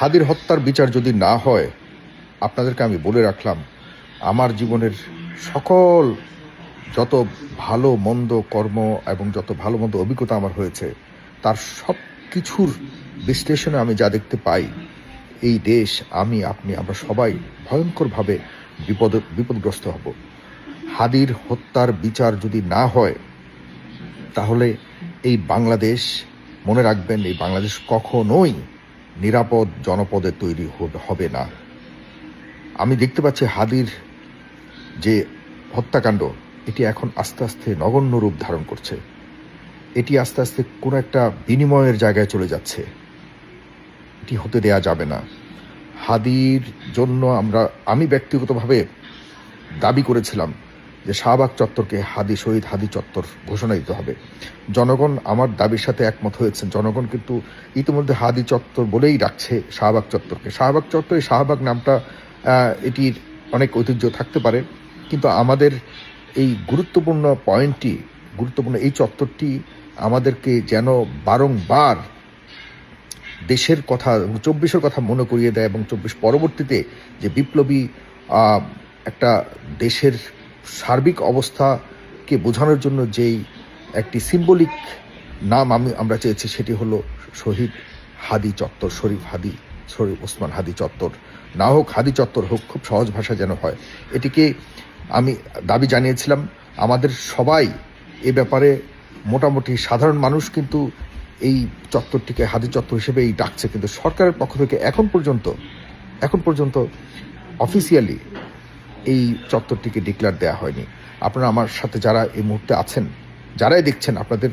হাদির হত্যার বিচার যদি না হয়, আপনাদেরকে আমি বলে রাখলাম, আমার জীবনের সকল যত ভালো, মন্দ কর্ম এবং যত ভালো, মন্দ অভিজ্ঞতা আমার হয়েছে, তার সব কিছুর বিশ্লেষণে আমি যা দেখতে পাই, এই দেশ, আমি, আপনি, আমরা সবাই ভয়ঙ্করভাবে বিপদ, বিপদগ্রস্ত হব। হাদির হত্যার বিচার যদি না হয়, তাহলে এই বাংলাদেশ, মনে রাখবেন, এই বাংলাদেশ কখনোই নিরাপদ জনপদে তৈরি হবে- না। আমি দেখতে পাচ্ছি হাদির যে হত্যাকাণ্ড, এটি এখন আস্তে আস্তে নগণ্য রূপ ধারণ করছে। এটি আস্তে আস্তে কোনো একটা বিনিময়ের জায়গায় চলে যাচ্ছে। এটি হতে দেয়া যাবে না। হাদির জন্য আমরা আমি ব্যক্তিগতভাবে দাবি করেছিলাম যে শাহবাগ চত্বরকে হাদি শহীদ হাদি চত্বর ঘোষণা দিতে হবে। জনগণ আমার দাবির সাথে একমত হয়েছেন। জনগণ কিন্তু ইতিমধ্যে হাদি চত্বর বলেই ডাকছে শাহবাগ চত্বরকে। শাহবাগ চত্বরে শাহবাগ নামটা এটির অনেক ঐতিহ্য থাকতে পারে। কিন্তু আমাদের এই গুরুত্বপূর্ণ পয়েন্টটি, গুরুত্বপূর্ণ এই চত্বরটি আমাদেরকে যেন বারংবার দেশের কথা চব্বিশের কথা মনে করিয়ে দেয় এবং চব্বিশ পরবর্তীতে যে বিপ্লবী একটা দেশের সার্বিক অবস্থাকে বোঝানোর জন্য যেই একটি সিম্বলিক নাম আমি, আমরা চেয়েছি, সেটি হলো শহীদ হাদি চত্বর, শরীফ হাদি, শরীফ ওসমান হাদি চত্বর। না হোক হাদি চত্বর হোক, খুব সহজ ভাষা যেন হয়। এটিকে আমি দাবি জানিয়েছিলাম, আমাদের সবাই এ ব্যাপারে মোটামুটি সাধারণ মানুষ কিন্তু এই চত্বরটিকে হাদি চত্বর হিসেবে এই ডাকছে। কিন্তু সরকারের পক্ষ থেকে এখন পর্যন্ত এখন পর্যন্ত অফিসিয়ালি এই চত্বরটিকে ডিক্লেয়ার দেওয়া হয়নি। আপনারা আমার সাথে যারা এই মুহূর্তে আছেন, যারাই দেখছেন, আপনাদের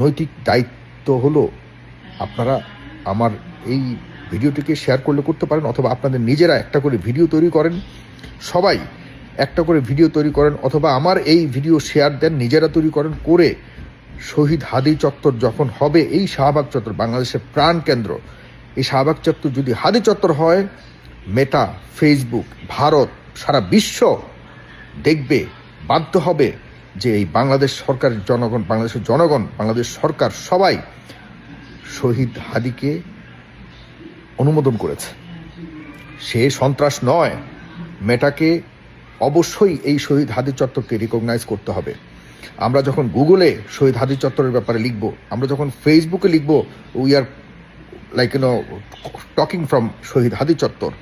নৈতিক দায়িত্ব হলো আপনারা আমার এই ভিডিওটিকে শেয়ার করলে করতে পারেন, অথবা আপনাদের নিজেরা একটা করে ভিডিও তৈরি করেন। সবাই একটা করে ভিডিও তৈরি করেন, অথবা আমার এই ভিডিও শেয়ার দেন, নিজেরা তৈরি করেন, করে শহীদ হাদি চত্বর যখন হবে, এই শাহবাগ চত্বর বাংলাদেশের প্রাণ কেন্দ্র। এই শাহবাগ চত্বর যদি হাদি চত্বর হয় মেটা ফেসবুক ভারত সারা বিশ্ব দেখবে, বাধ্য হবে যে এই বাংলাদেশ সরকারের জনগণ, বাংলাদেশের জনগণ, বাংলাদেশ সরকার সবাই শহীদ হাদিকে অনুমোদন করেছে। সে সন্ত্রাস নয়, মেটাকে অবশ্যই এই শহীদ হাদি চত্বরকে রিকগনাইজ করতে হবে। আমরা যখন গুগলে শহীদ হাদি চত্বরের ব্যাপারে লিখব, আমরা যখন ফেসবুকে লিখব we are like you know talking from Shaheed Hadi Chattar.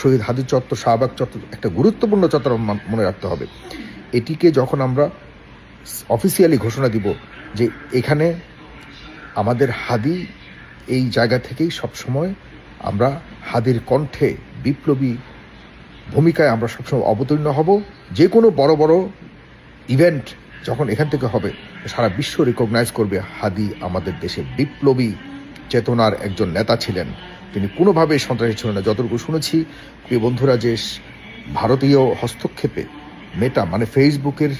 Shaheed Hadi চত্বর, শাহবাগ চত্বর, একটা গুরুত্বপূর্ণ চত্বর মনে রাখতে হবে। এটিকে যখন আমরা অফিসিয়ালি ঘোষণা দিব যে এখানে আমাদের হাদি এই জায়গা থেকেই সবসময় আমরা হাদির কণ্ঠে বিপ্লবী ভূমিকায় আমরা সবসময় অবতীর্ণ হব। যে কোনো বড় বড় ইভেন্ট যখন এখান থেকে হবে, সারা বিশ্ব রিকগনাইজ করবে হাদি আমাদের দেশে বিপ্লবী চেতনার একজন নেতা ছিলেন। তিনি কোনোভাবে সন্ত্রাসী ছিলেন না। যতটুকু শুনেছি, প্রিয় বন্ধুরা, যে ভারতীয় হস্তক্ষেপে মেটা মানে ফেসবুকের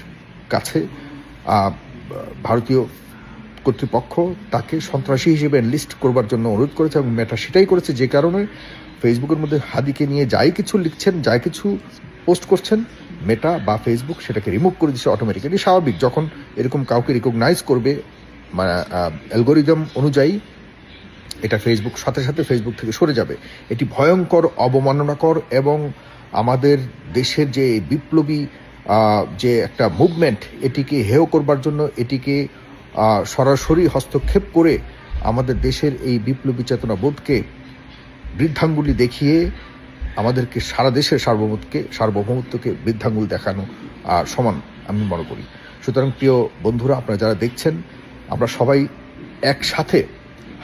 কাছে ভারতীয় কর্তৃপক্ষ তাকে সন্ত্রাসী হিসেবে লিস্ট করবার জন্য অনুরোধ করেছে এবং মেটা সেটাই করেছে যে কারণে ফেসবুকের মধ্যে হাদিকে নিয়ে যাই কিছু লিখছেন, যাই কিছু পোস্ট করছেন মেটা বা ফেসবুক সেটাকে রিমুভ করে দিচ্ছে অটোমেটিক্যালি স্বাভাবিক, যখন এরকম কাউকে রিকগনাইজ করবে মানে অ্যালগোরিদম অনুযায়ী এটা ফেসবুক সাথে সাথে ফেসবুক থেকে সরে যাবে। এটি ভয়ঙ্কর, অবমাননাকর এবং আমাদের দেশের যে বিপ্লবী যে একটা মুভমেন্ট এটিকে হেয় করবার জন্য এটিকে সরাসরি হস্তক্ষেপ করে আমাদের দেশের এই বিপ্লবী চেতনা বোধকে বৃদ্ধাঙ্গুলি দেখিয়ে আমাদেরকে সারা দেশের সার্বভৌমত্বকে সার্বভৌমত্বকে বৃদ্ধাঙ্গুল দেখানো আর সমান আমি মনে করি। সুতরাং প্রিয় বন্ধুরা, আপনারা যারা দেখছেন, আমরা সবাই একসাথে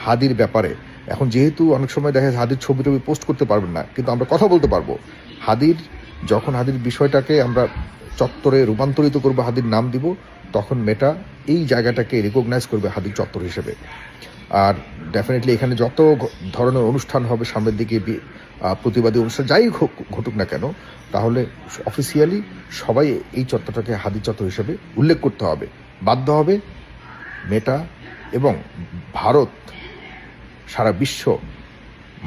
হাদির ব্যাপারে। এখন যেহেতু অনেক সময় দেখা হাদির ছবি টবি পোস্ট করতে পারবেন না, কিন্তু আমরা কথা বলতে পারব। হাদির, যখন হাদির বিষয়টাকে আমরা চত্বরে রূপান্তরিত করব, হাদির নাম দিব, তখন মেটা এই জায়গাটাকে রেকগনাইজ করবে হাদির চত্বর হিসেবে। আর ডেফিনেটলি এখানে যত ধরনের অনুষ্ঠান হবে, সামনের দিকে প্রতিবাদী অনুষ্ঠান যাই ঘটুক না কেন, তাহলে অফিসিয়ালি সবাই এই চত্বরটাকে হাদি চত্বর হিসেবে উল্লেখ করতে হবে। বাধ্য হবে মেটা এবং ভারত সারা বিশ্ব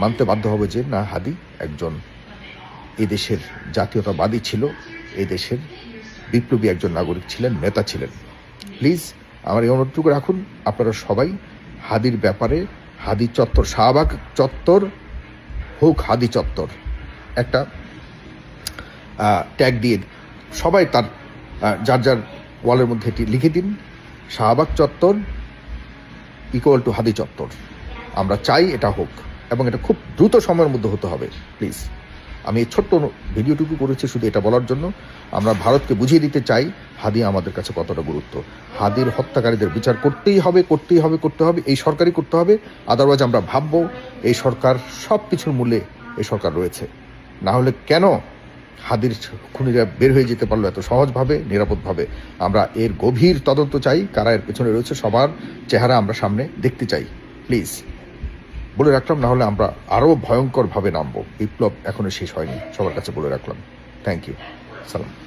মানতে বাধ্য হবে যে, না, হাদি একজন এদেশের জাতীয়তাবাদী ছিল, এদেশের বিপ্লবী একজন নাগরিক ছিলেন, নেতা ছিলেন। প্লিজ, আমার এই অনুরোধটুকু রাখুন, আপনারা সবাই হাদির ব্যাপারে হাদি চত্বর, শাহবাগ চত্বর হোক, হাদি চত্বর। একটা ট্যাগ দিয়ে সবাই তার যার যার ওয়ালের মধ্যে এটি লিখে দিন, শাহবাগ চত্বর ইকুয়াল টু হাদি চত্বর। আমরা চাই এটা হোক, এবং এটা খুব দ্রুত সময়ের মধ্যে হতে হবে প্লিজ আমি এই ছোট্ট ভিডিওটুকু করেছি শুধু এটা বলার জন্য। আমরা ভারতকে বুঝিয়ে দিতে চাই, হাদি আমাদের কাছে কতটা গুরুত্ব। হাদির হত্যাকারীদের বিচার করতেই হবে করতেই হবে, করতে হবে, এই সরকারই করতে হবে। আদারওয়াইজ আমরা ভাববো, এই সরকার সব কিছুর মূল্যে এই সরকার রয়েছে। না হলে কেন হাদির খুনিরা বের হয়ে যেতে পারল এত সহজভাবে, নিরাপদভাবে? আমরা এর গভীর তদন্ত চাই, কারা এর পেছনে রয়েছে সবার চেহারা আমরা সামনে দেখতে চাই প্লিজ বলে রাখলাম না হলে আমরা আরও ভয়ঙ্করভাবে নামবো। বিপ্লব এখনও শেষ হয়নি। সবার কাছে বলে রাখলাম। থ্যাংক ইউ সালাম।